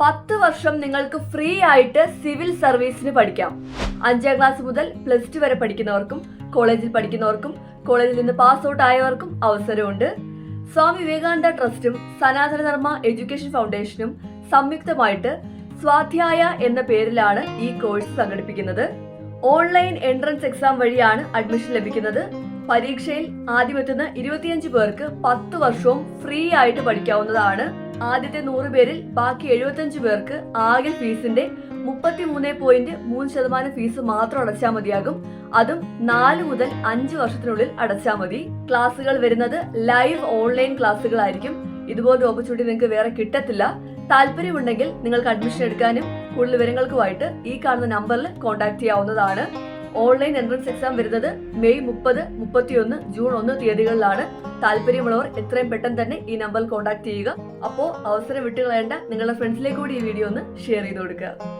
പത്ത് വർഷം നിങ്ങൾക്ക് ഫ്രീ ആയിട്ട് സിവിൽ സർവീസിന് പഠിക്കാം. അഞ്ചാം ക്ലാസ് മുതൽ പ്ലസ് ടു വരെ പഠിക്കുന്നവർക്കും കോളേജിൽ പഠിക്കുന്നവർക്കും കോളേജിൽ നിന്ന് പാസ് ഔട്ട് ആയവർക്കും അവസരമുണ്ട്. സ്വാമി വിവേകാനന്ദ ട്രസ്റ്റും സനാതന ധർമ്മ എഡ്യൂക്കേഷൻ ഫൗണ്ടേഷനും സംയുക്തമായിട്ട് സ്വാധ്യായ എന്ന പേരിലാണ് ഈ കോഴ്സ് സംഘടിപ്പിക്കുന്നത്. ഓൺലൈൻ എൻട്രൻസ് എക്സാം വഴിയാണ് അഡ്മിഷൻ ലഭിക്കുന്നത്. പരീക്ഷയിൽ ആദ്യമെത്തുന്ന ഇരുപത്തിയഞ്ച് പേർക്ക് പത്ത് വർഷവും ഫ്രീ ആയിട്ട് പഠിക്കാവുന്നതാണ്. ആദ്യത്തെ നൂറ് പേരിൽ ബാക്കി എഴുപത്തിയഞ്ച് പേർക്ക് ആകെ ഫീസിന്റെ മുപ്പത്തി മൂന്ന് പോയിന്റ് മൂന്ന് ശതമാനം ഫീസ് മാത്രം അടച്ചാൽ മതിയാകും. അതും നാല് മുതൽ അഞ്ച് വർഷത്തിനുള്ളിൽ അടച്ചാൽ മതി. ക്ലാസ്സുകൾ വരുന്നത് ലൈവ് ഓൺലൈൻ ക്ലാസ്സുകളായിരിക്കും. ഇതുപോലെ ഓപ്പർച്യൂണിറ്റി നിങ്ങൾക്ക് വേറെ കിട്ടത്തില്ല. താല്പര്യമുണ്ടെങ്കിൽ നിങ്ങൾക്ക് അഡ്മിഷൻ എടുക്കാനും കൂടുതൽ വിവരങ്ങൾക്കുമായിട്ട് ഈ കാണുന്ന നമ്പറിൽ കോൺടാക്ട് ചെയ്യാവുന്നതാണ്. ഓൺലൈൻ എൻട്രൻസ് എക്സാം വരുന്നത് മെയ് മുപ്പത് മുപ്പത്തിയൊന്ന് ജൂൺ ഒന്ന് തീയതികളിലാണ്. താല്പര്യമുള്ളവർ എത്രയും പെട്ടെന്ന് തന്നെ ഈ നമ്പറിൽ കോൺടാക്ട് ചെയ്യുക. അപ്പോൾ അവസരം വിട്ടുകളയേണ്ട നിങ്ങളുടെ ഫ്രണ്ട്സിലേക്ക് കൂടി ഈ വീഡിയോ ഒന്ന് ഷെയർ ചെയ്ത് കൊടുക്കുക.